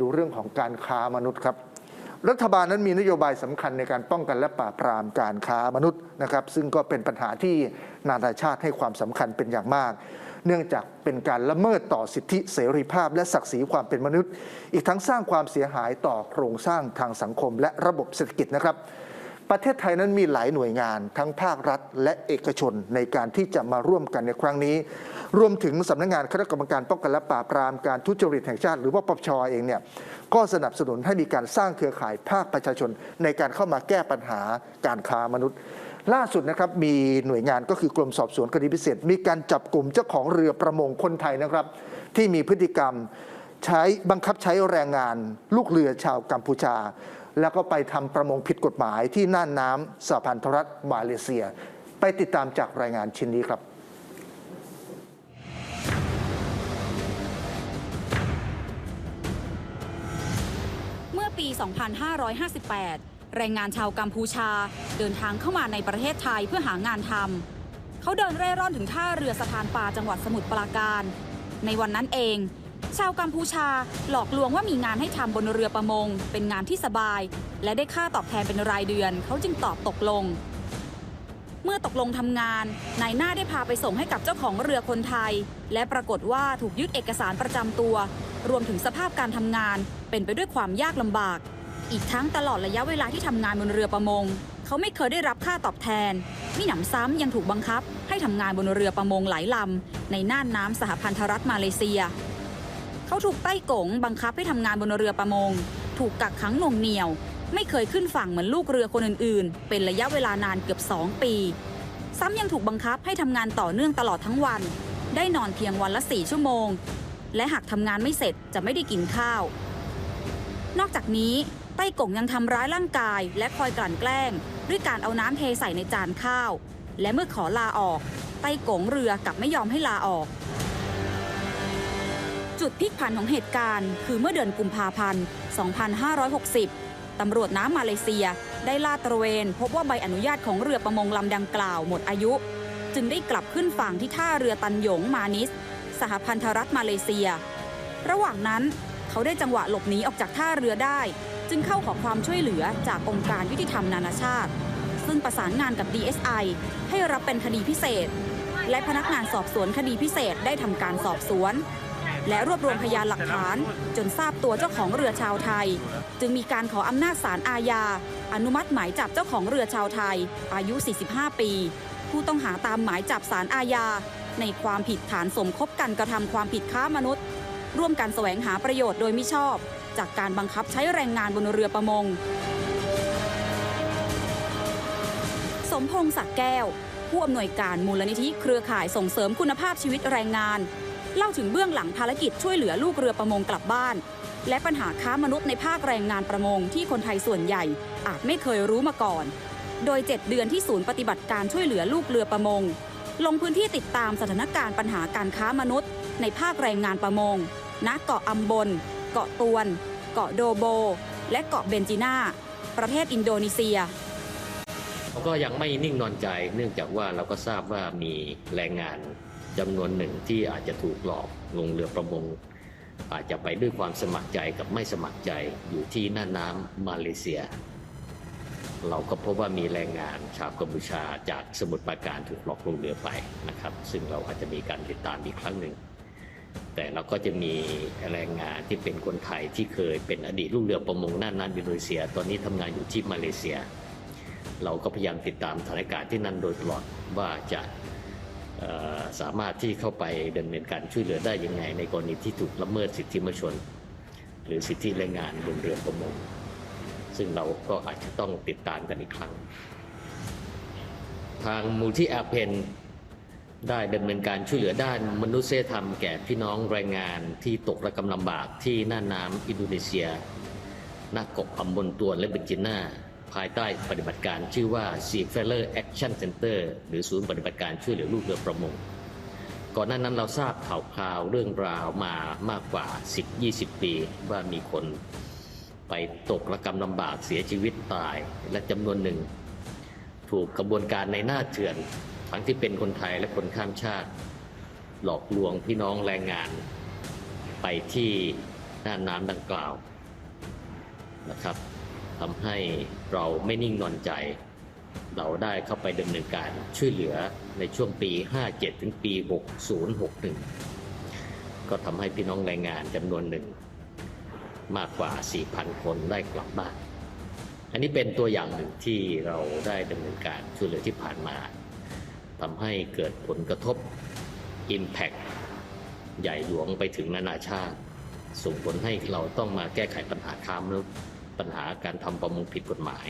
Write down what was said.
ดูเรื่องของการค้ามนุษย์ครับ รัฐบาลนั้นมีนโยบายสำคัญในการป้องกันและปราบปรามการค้ามนุษย์นะครับ ซึ่งก็เป็นปัญหาที่นานาชาติให้ความสำคัญเป็นอย่างมาก เนื่องจากเป็นการละเมิดต่อสิทธิเสรีภาพ และศักดิ์ศรีความเป็นมนุษย์ อีกทั้งสร้างความเสียหายต่อโครงสร้างทางสังคม และระบบเศรษฐกิจนะครับ ประเทศไทยนั้นมีหลายหน่วยงาน ทั้งภาครัฐและเอกชนในการที่จะมาร่วมกันในครั้งนี้ รวมถึงสำนักงานคณะกรรมการป้องกันและปราบปรามการทุจริตแห่งชาติ หรือว่าปปชเองเนี่ยก็สนับสนุนให้มีการสร้างเครือข่ายภาคประชาชน ในการเข้ามาแก้ปัญหาการค้ามนุษย์ล่าสุดนะครับมีหน่วยงานก็คือกรมสอบสวนคดีพิเศษ มีการจับกลุ่มเจ้าของเรือประมงคนไทยนะครับ ที่มีพฤติกรรมใช้บังคับใช้แรงงาน ลูกเรือชาวกัมพูชา แล้วก็ไปทำประมงผิดกฎหมายที่น่านน้ำสหพันธรัฐมาเลเซีย ไปติดตามจากรายงานชิ้นนี้ครับเมื่อปี 2558 แรงงานชาวกัมพูชาเดินทางเข้ามาในประเทศไทยเพื่อหางานทำ เขาเดินเร่ร่อนถึงท่าเรือสะพานปลาจังหวัดสมุทรปราการ ในวันนั้นเอง ชาวกัมพูชาหลอกลวงว่ามีงานให้ทำบนเรือประมง เป็นงานที่สบาย และได้ค่าตอบแทนเป็นรายเดือน เขาจึงตอบตกลง เมื่อตกลงทำงาน นายหน้าได้พาไปส่งให้กับเจ้าของเรือคนไทย และปรากฏว่าถูกยึดเอกสารประจำตัว รวมถึงสภาพการทำงาน เป็นไปด้วยความยากลำบาก อีกทั้งตลอดระยะเวลาที่ทำงานบนเรือประมง เขาไม่เคยได้รับค่าตอบแทนมิหนำซ้ำยังถูกบังคับ ให้ทำงานบนเรือประมงหลายลำในน่านน้ำสหพันธรัฐมาเลเซีย เขาถูกใต้กงบังคับให้ทำงานบนเรือประมง ถูกกักขังหน่วงเหนียว ไม่เคยขึ้นฝั่งเหมือนลูกเรือคนอื่นๆ เป็นระยะเวลานานเกือบ 2 ปี ซ้ำยังถูกบังคับให้ทำงานต่อเนื่องตลอดทั้งวัน ได้นอนเพียงวันละ4ชั่วโมง และหากทำงานไม่เสร็จจะไม่ได้กินข้าว นอกจากนี้ไต้กงยังทำร้ายร่างกาย และคอยกลั่นแกล้ง ด้วยการเอาน้ำเทใส่ในจานข้าว และเมื่อขอลาออกไต้กงเรือกลับไม่ยอมให้ลาออก จุดพลิกผันของเหตุการณ์ คือเมื่อเดือนกุมภาพันธ์ 2560 ตำรวจน้ำมาเลเซียได้ลาดตระเวน พบว่าใบอนุญาตของเรือประมงลำดังกล่าวหมดอายุ จึงได้กลับขึ้นฝั่งที่ท่าเรือตันหยงมานิส สหพันธรัฐมาเลเซีย ระหว่างนั้นเขาได้จังหวะหลบหนีออกจากท่าเรือได้ จึงเข้าขอความช่วยเหลือจากองค์การยุติธรรมนานาชาติ ซึ่งประสานงานกับ DSI ให้รับเป็นคดีพิเศษ และพนักงานสอบสวนคดีพิเศษได้ทำการสอบสวน และรวบรวมพยานหลักฐาน จนทราบตัวเจ้าของเรือชาวไทย จึงมีการขออำนาจศาลอาญา อนุมัติหมายจับเจ้าของเรือชาวไทย อายุ 45 ปี ผู้ต้องหาตามหมายจับศาลอาญา ในความผิดฐานสมคบกันกระทำความผิดค้ามนุษย์ ร่วมกันแสวงหาประโยชน์โดยมิชอบ จากการบังคับใช้แรงงานบนเรือประมง สมพงษ์ศักแก้ว ผู้อำนวยการมูลนิธิเครือข่ายส่งเสริมคุณภาพชีวิตแรงงาน เล่าถึงเบื้องหลังภารกิจช่วยเหลือลูกเรือประมงกลับบ้าน และปัญหาค้ามนุษย์ในภาคแรงงานประมงที่คนไทยส่วนใหญ่ อาจไม่เคยรู้มาก่อน โดย 7 เดือนที่ศูนย์ปฏิบัติการช่วยเหลือลูกเรือประมง ลงพื้นที่ติดตามสถานการณ์ปัญหาการค้ามนุษย์ ในภาคแรงงานประมง ณ เกาะอัมบน เกาะตวน เกาะโดโบ และเกาะเบนจิน่า ประเทศอินโดนีเซีย ก็ยังไม่นิ่งนอนใจ เนื่องจากว่าเราก็ทราบว่ามีแรงงานจำนวนหนึ่งที่อาจจะถูกหลอกลงเรือประมง อาจจะไปด้วยความสมัครใจกับไม่สมัครใจอยู่ที่หน้าน้ำมาเลเซีย เราก็พบว่ามีแรงงานชาวกัมพูชาจากสมุทรปราการถูกหลอกลงเรือไปนะครับ ซึ่งเราอาจจะมีการติดตามอีกครั้งหนึ่งแต่เราก็จะมีแรงงานที่เป็นคนไทยที่เคยเป็นอดีตลูกเรือประมงหน้าน้ำอินโดนีเซีย ตอนนี้ทำงานอยู่ที่มาเลเซีย เราก็พยายามติดตามสถานการณ์ที่นั่นโดยตลอดว่าจะสามารถที่เข้าไปดำเนินการช่วยเหลือได้ยังไง ในกรณีที่ถูกละเมิดสิทธิมนุษยชน หรือสิทธิแรงงานบนเรือประมงซึ่งเราก็อาจจะต้องติดตามกันอีกครั้ง ทางมูลที่อาเพนได้ดำเนินการช่วยเหลือด้านมนุษยธรรมแก่พี่น้องแรงงานที่ตกระกำลำบากที่หน้าน้ำอินโดนีเซียหน้ากบอัมบนตัวและเบจิน่า ภายใต้ปฏิบัติการชื่อว่า Sea f a r e r Action Center หรือศูนย์ปฏิบัติการช่วยเหลือลูกเรือประมง ก่อนหน้านั้นเราทราบข่าวคราวเรื่องราวมามากกว่า 10-20 ปี ว่ามีคนไปตกระกำลำบากเสียชีวิตตายและจำนวนหนึ่ง ถูกกระบวนการในหน้าเถื่อนทั้งที่เป็นคนไทยและคนข้ามชาติ หลอกลวงพี่น้องแรงงาน ไปที่น่านน้ำดังกล่าวนะครับ ทำให้เราไม่นิ่งนอนใจ เราได้เข้าไปดำเนินการช่วยเหลือในช่วงปี 57 ถึงปี 6061 ก็ทำให้พี่น้องแรงงานจำนวนหนึ่ง มากกว่า 4,000 คนได้กลับบ้าน อันนี้เป็นตัวอย่างหนึ่งที่เราได้ดำเนินการช่วยเหลือที่ผ่านมาทำให้เกิดผลกระทบ Impact ใหญ่หลวงไปถึงนานาชาติ ส่งผลให้เราต้องมาแก้ไขปัญหาค้ามนุษย์ ปัญหาการทำประมงผิดกฎหมาย